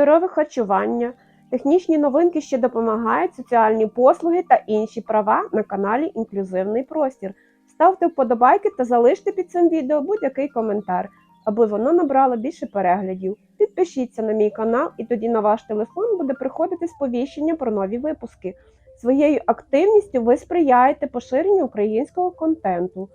здорове харчування, технічні новинки, що допомагають, соціальні послуги та інші права на каналі Інклюзивний простір. Ставте вподобайки та залиште під цим відео будь-який коментар, аби воно набрало більше переглядів. Підпишіться на мій канал, і тоді на ваш телефон буде приходити сповіщення про нові випуски. Своєю активністю ви сприяєте поширенню українського контенту.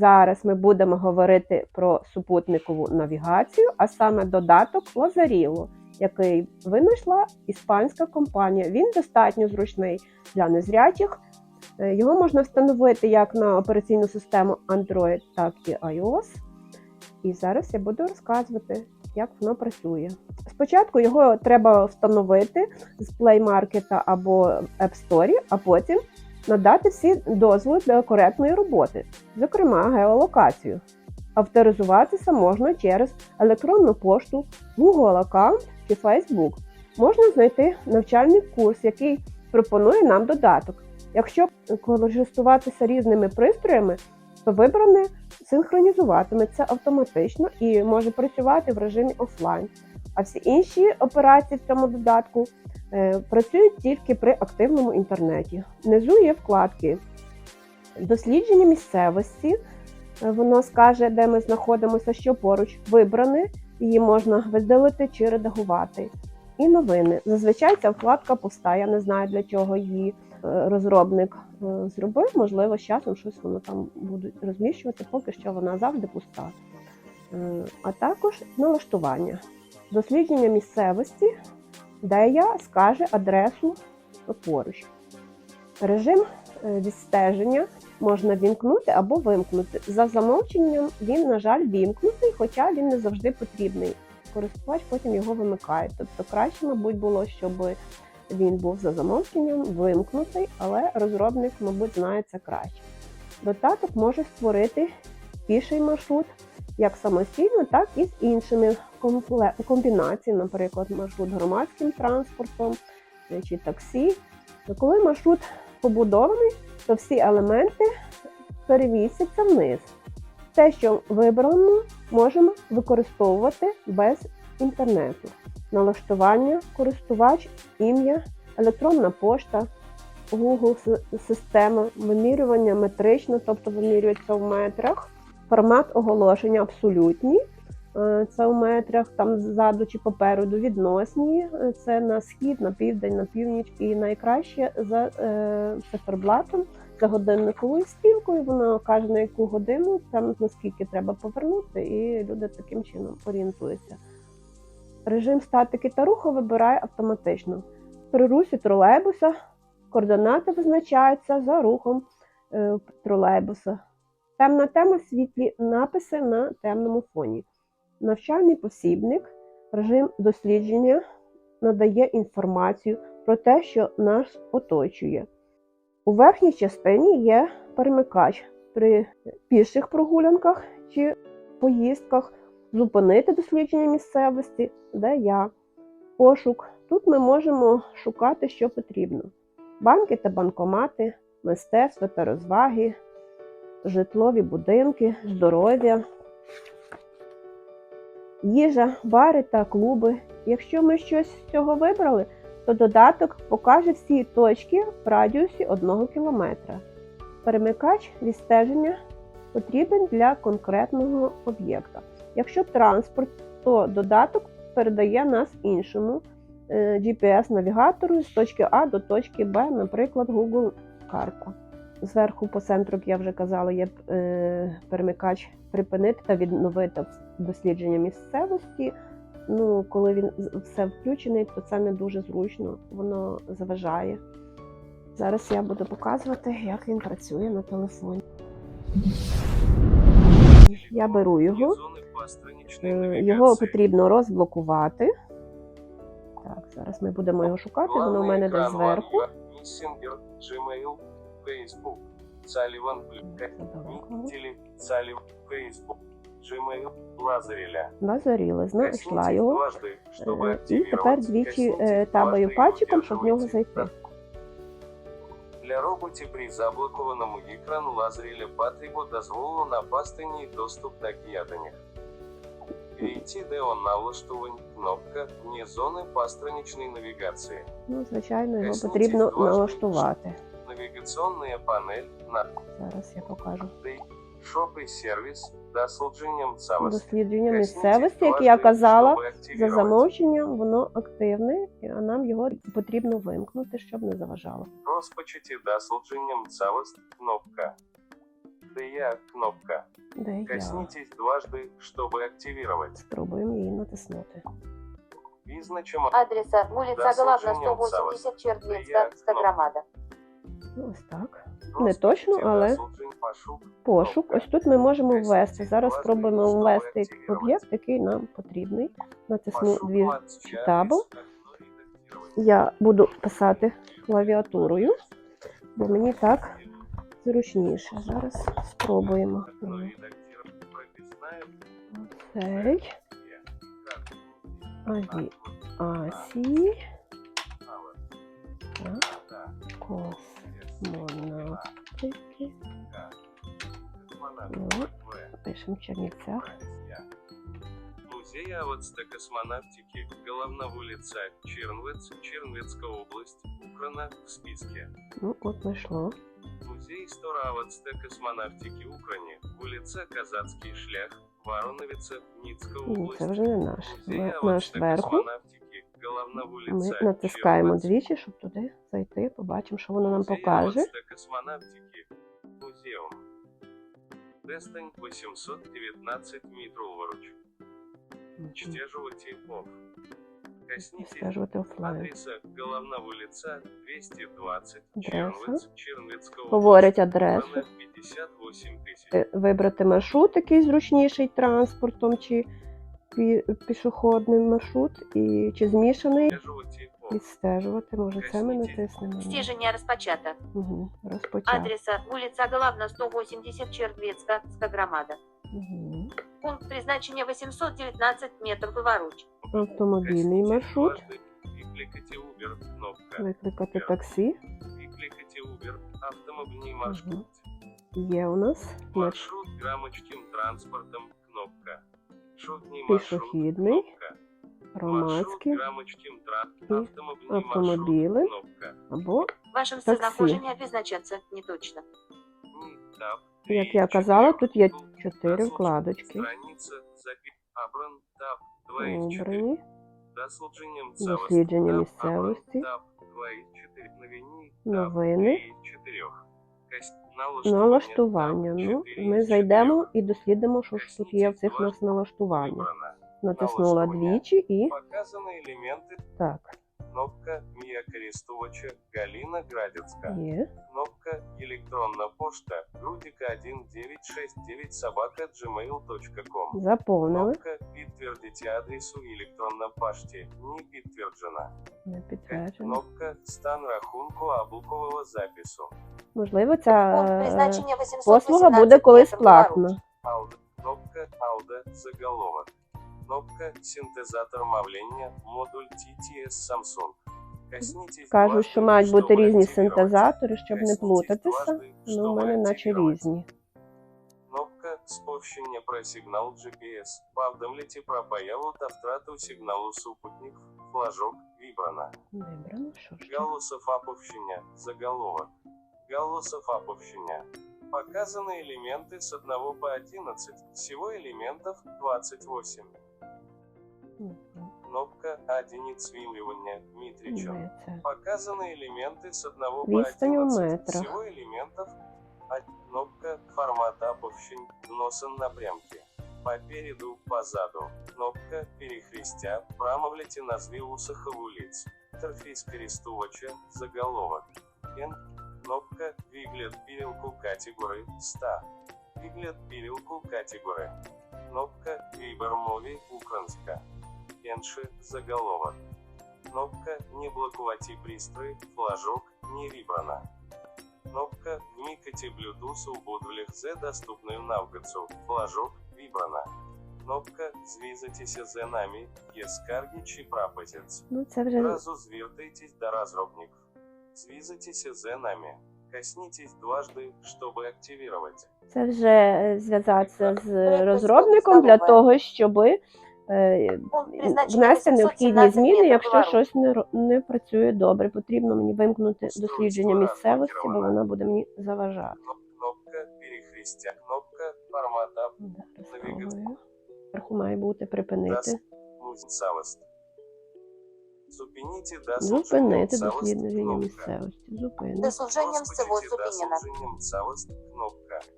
Зараз ми будемо говорити про супутникову навігацію, а саме додаток Лазаріло, який винайшла іспанська компанія. Він достатньо зручний для незрячих. Е, Його можна встановити як на операційну систему Android, так і iOS. І зараз я буду розказувати, як воно працює. Спочатку його треба встановити з Play Market або App Store, а потім надати всі дозволи для коректної роботи, зокрема геолокацію. Авторизуватися можна через електронну пошту, Google аккаунт чи Facebook. Можна знайти навчальний курс, який пропонує нам додаток. Якщо користуватися різними пристроями, то вибране синхронізуватиметься автоматично і може працювати в режимі офлайн. А всі інші операції в цьому додатку працюють тільки при активному інтернеті. Внизу є вкладки дослідження місцевості. Е, Воно скаже, де ми знаходимося, що поруч вибране, її можна видалити чи редагувати. І новини. Зазвичай ця вкладка пуста. Я не знаю, для чого її е, розробник е, зробив. Можливо, з часом щось воно там будуть розміщувати, поки що вона завжди пуста. Е, А також налаштування. Дослідження місцевості, де скаже адресу поруч. Режим е, відстеження можна вімкнути або вимкнути. За замовченням він, на жаль, вімкнутий, хоча він не завжди потрібний. Користувач потім його вимикає. Тобто краще, мабуть, було, щоб він був за замовченням вимкнутий, але розробник, мабуть, знає це краще. Додаток може створити піший маршрут як самостійно, так і з іншими компле- комбінаціями, наприклад, маршрут громадським транспортом чи таксі. Коли маршрут побудований, то всі елементи перевісяться вниз. Те, що вибрано, можемо використовувати без інтернету. Налаштування, користувач, ім'я, електронна пошта, Google система, вимірювання метрично, тобто вимірюється в метрах, формат оголошення абсолютні. Е, Це у метрах, там ззаду чи попереду відносні. е, Це на схід, на південь, на північ і найкраще за е, циферблатом за годинниковою стрілкою. Вона каже на яку годину, там наскільки треба повернути, і люди таким чином орієнтуються. Режим статики та руху вибирає автоматично. При русі тролейбуса координати визначаються за рухом е, тролейбуса. Темна тема світлі написи на темному фоні. Навчальний посібник, режим дослідження надає інформацію про те, що нас оточує. У верхній частині є перемикач при піших прогулянках чи поїздках, зупинити дослідження місцевості, де я, пошук. Тут ми можемо шукати, що потрібно: банки та банкомати, мистецтво та розваги, житлові будинки, здоров'я, їжа, бари та клуби. Якщо ми щось з цього вибрали, то додаток покаже всі точки в радіусі 1 км. Перемикач відстеження потрібен для конкретного об'єкта. Якщо транспорт, то додаток передає нас іншому е, GPS-навігатору з точки А до точки Б, наприклад, Google карта. Зверху по центру, як я вже казала, є е, перемикач припинити та відновити дослідження місцевості. Ну, коли він все включений, то це не дуже зручно, воно заважає. Зараз я буду показувати, як він працює на телефоні. Я беру його. Е, Його потрібно розблокувати. Так, зараз ми будемо його шукати. Воно в мене десь зверху. Gmail, Facebook, Sullivan, Теле, Facebook, Gmail, Лазареля. Назоріли, знайшла його. Дважды, чтобы Е, І тепер активировать. двічі Коснуться е, табаю дважды и пальчиком, щоб в нього удерживайте зайти. кнопку. Для роботів при заблокованому екрану лазеріля потрібно дозволу на пастині доступ до гіаданих. Перейти до налаштувань, кнопка «Вне зони постраничної навігації». Ну, звичайно, його Ясно, потрібно ці важливі налаштувати. Навігаційна панель на Зараз я покажу. шопи сервіс дослідженням цілості. Дослідження місцевості, як я казала, за замовченням воно активне, а нам його потрібно вимкнути, щоб не заважало. Розпочаті дослідженням цілості кнопка. Де є кнопка. Де я? Коснитесь дважды, чтобы активировать. Спробуємо її натиснути. Визначимо Адреса Главна, совершенно 180, Чердвинска, Я- Стагромада. Ну, Ось так. Не точно, але пошук. Ось тут ми можемо ввести. Зараз спробуємо ввести об'єкт, який нам потрібний. Натисну дві. табу. редактировать. Я буду писати клавіатурою, бо мені так зручніше. Зараз спробуємо. Окно редактировать. Прописная Цей є. Как? аві асі так, космонавтики. Ну, В. Пишемо Чернівцях. Я. Музей космонавтики, головна вулиця Чернвец, Чернвецька область, Украна в списке. Ну, от знайшло. Музей Стора Стораводства космонавтики Украине, вулиця Казацький шлях, Вороновиця, Ніцька Ні, область. це вже не наш. Музей Ми- Наш зверху. космонавтики, головна Ми вулиця натискаємо Чернвец, двічі, щоб туди зайти. Побачимо, що воно нам Музей покаже. космонавтики. Дестань 819 метрів ліворуч. Чтежувати ОФ. Коснитесь адреса Головна вулиця 220 Адреса. Чернвец, Чернвецька. Говорить адресу. 58. Е, Вибрати маршрут, який зручніший транспортом, чи пі- пішохідний маршрут, і чи змішаний. Чтежувати. Відстежувати, може, це ми натиснемо. Стежение распочато. Угу. Розпочати. Адреса улица Главна, 180, Чердвинска, Стагромада. Угу. Пункт призначения 819 метров леворуч. Автомобільний маршрут. дважди. Викликайте Uber. Кнопка. Викликати таксі. Викликайте Uber. Автомобільний маршрут. Є у нас. Маршрут Маршрут транспортом. Кнопка. Шутний маршрут. Пішохідний. Транспортом. Автомобільний автомобіли. або, Ваше Такси. местонахождение не точно. Як я казала, тут є чотири вкладочки. Страниця запі... Абран. Тап. 2 із 4. Обрані. Дослідження місцевості. Абран. Тап. 2 із 4. Новині. Тап. Новини. 3 із 4. Кась- Налаштування. Налаштування. Ну, ми зайдемо і дослідимо, що ж тут є в цих нас налаштуваннях. Натиснула двічі і Показані елементи. так, Кнопка Мія користувача Галина Градецька. є. Кнопка Електронна пошта Грудика 1969 собака gmail.com. Заповнили. Кнопка Підтвердіть адресу електронна пошті. Не підтверджена. Не підтверджено. Кнопка Стан рахунку облікового запису. Можливо, ця е, призначения 818 послуга буде колись платна. Кнопка Ауда заголовок Кнопка Синтезатор мовлення Модуль TTS Samsung. Коснитесь Кажуть, дважди, що мають бути щоб різні активувати. синтезатори, щоб не Коснитесь плутатися. дважди, Ну, у щоб мене наче активувати. різні. Кнопка сповіщення про сигнал GPS. Повідомляйте про появу та втрату сигналу супутник. Флажок вибрано. Вибрано, що ж. тут? Голосов оповщення. Заголовок. Голосов оповщення. Показаны элементы с 1 по 11. Всего элементов 28. Мгм. Кнопка одиниц вимірювання Мітричем. Де це? Показаны элементы с 1 по Відстань у 11. метрах. Всего элементов. А- Кнопка формат оповщень. Носом напрямки. Попереду, позаду. Кнопка перехрестя. Промовляйте назві усаха вулиць. Інтерфейс користувача. Заголовок. Ен. Кнопка Вигляд пилилку категории 100. Вигляд пилилку категории. Кнопка Вибор мові українська. Інший заголовок. Кнопка «Не блокувати пристрой», флажок «Не вибрано». Кнопка «Вмикайте Bluetooth у будулях Z доступною навгацу», флажок «Вибрано». Кнопка «Зв'язатися з нами», є скарги чи пропозиць. Ну, це вже Разу звертайтесь до розробників. Зв'язатися з нами. Коснитесь дважды, чтобы активировать. Це вже е, зв'язатися з розробником для того, щоб призначення внести необхідні зміни, якщо щось не, не працює добре. Потрібно мені вимкнути дослідження місцевості, бо вона буде мені заважати. Кноп- Кнопка перехрестя. Кнопка формата. Спробую. Вверху має бути припинити. Зупините Зупинити дослідження місцевості. Зупинити.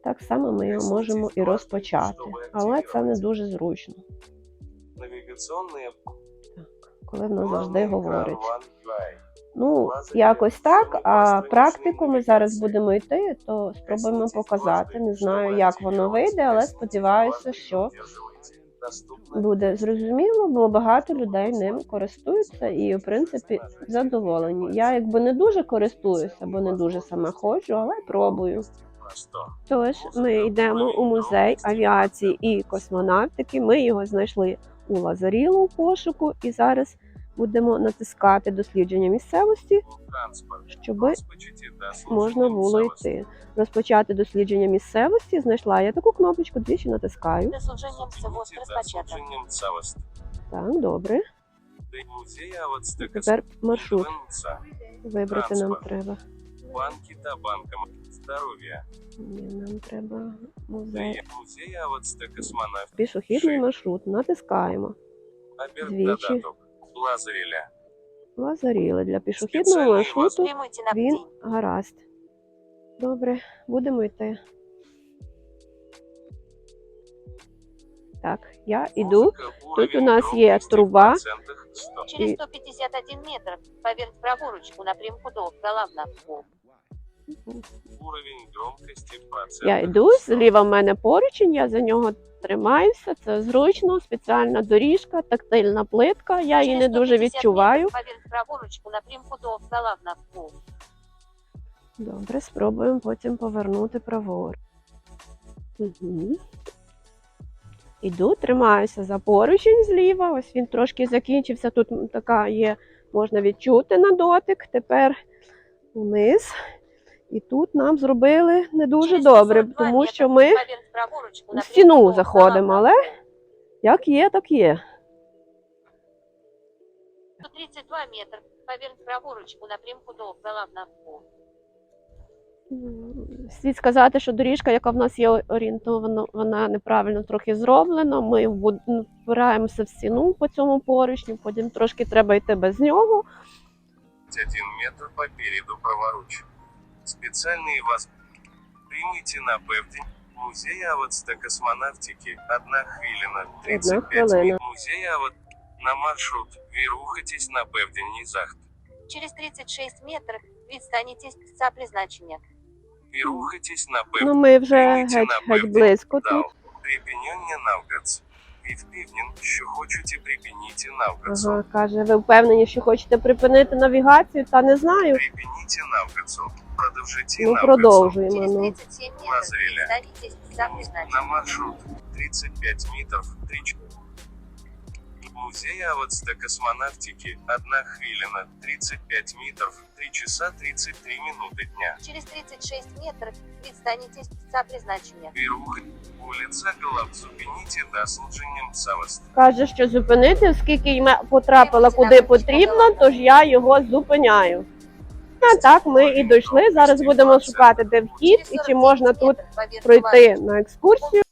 Так само ми його можемо і розпочати, але це не дуже зручно. Навігаційні коли воно завжди говорить. Ну, якось так. А практику ми зараз будемо йти, то спробуємо показати. Не знаю, як воно вийде, але сподіваюся, що буде зрозуміло, бо багато людей ним користуються і, в принципі, задоволені. Я якби не дуже користуюся, бо не дуже сама ходжу, але пробую. Тож ми йдемо у музей авіації і космонавтики. Ми його знайшли у Лазарілу у пошуку, і зараз будемо натискати дослідження місцевості, Транспорт. щоб можна було йти. Розпочати дослідження місцевості. Знайшла я таку кнопочку, двічі натискаю. Зупините розпочато. дослідженням. Так, добре. Тепер маршрут вибрати нам треба. Банки та банком. Здоров'я. Ні, нам треба музей. До музея Авацтека космонавт. Пішохідний маршрут. Натискаємо. Оберт Двічі. додаток. Лазаріля. Лазаріли для пішохідного Спеціальний маршруту. Прямуйте на Він гаразд. Добре, будемо йти. Так, я іду. Тут у нас є труба. Через 151 метр поверх праворуч у напрямку до Головного. Уровень громкості в процентах Я йду, зліва в мене поручень, я за нього тримаюся. Це зручно, спеціальна доріжка, тактильна плитка. Я її не дуже відчуваю. поверх праворуч у напрямку до Головного. Добре, спробуємо потім повернути праворуч. Угу. Іду, тримаюся за поручень зліва. Ось він трошки закінчився. Тут така є, можна відчути на дотик. Тепер вниз. І тут нам зробили не дуже Через добре, тому що ми у в стіну заходимо, але як є, так є. 132 метр поверх праворуч у напрямку до Головного. Слід сказати, що доріжка, яка в нас є орієнтована, вона неправильно трохи зроблена. Ми вбу- ну, впираємося в стіну по цьому поручню, потім трошки треба йти без нього. 1 метр попереду праворуч. Спеціальний вас прийміть на певдень. Музей Авацта космонавтики. Одна хвилина. 35 хвилина. минут. Музей Ават на маршрут. Ви рухайтесь на певденний захід. Через 36 метрів відстанетесь за призначення. Ви рухайтесь на Ну, певдень. ми вже геть, на геть близько тут. Дал. Припинення навгац. Ви впевнен, що хочете припинити навгацу. Ага, каже, ви впевнені, що хочете припинити навігацію? Та не знаю. Припиніть навгацу. Продовжите Ну, навгацу. продовжуємо. Через Ну. 37 метрів Лазаріля. На маршрут 35 метров 3 Музей Авацта космонавтики. Одна хвилина 35 метров 3 часа 33 минуты дня. Через 36 метрів відстанетесь за призначення. Вируха. Улица Голов. Зупините дослуженням целости. Каже, що зупинити, оскільки я потрапила куди потрібно, тож я його зупиняю. Так ми і дійшли. Зараз будемо шукати, де вхід і чи можна тут пройти на екскурсію.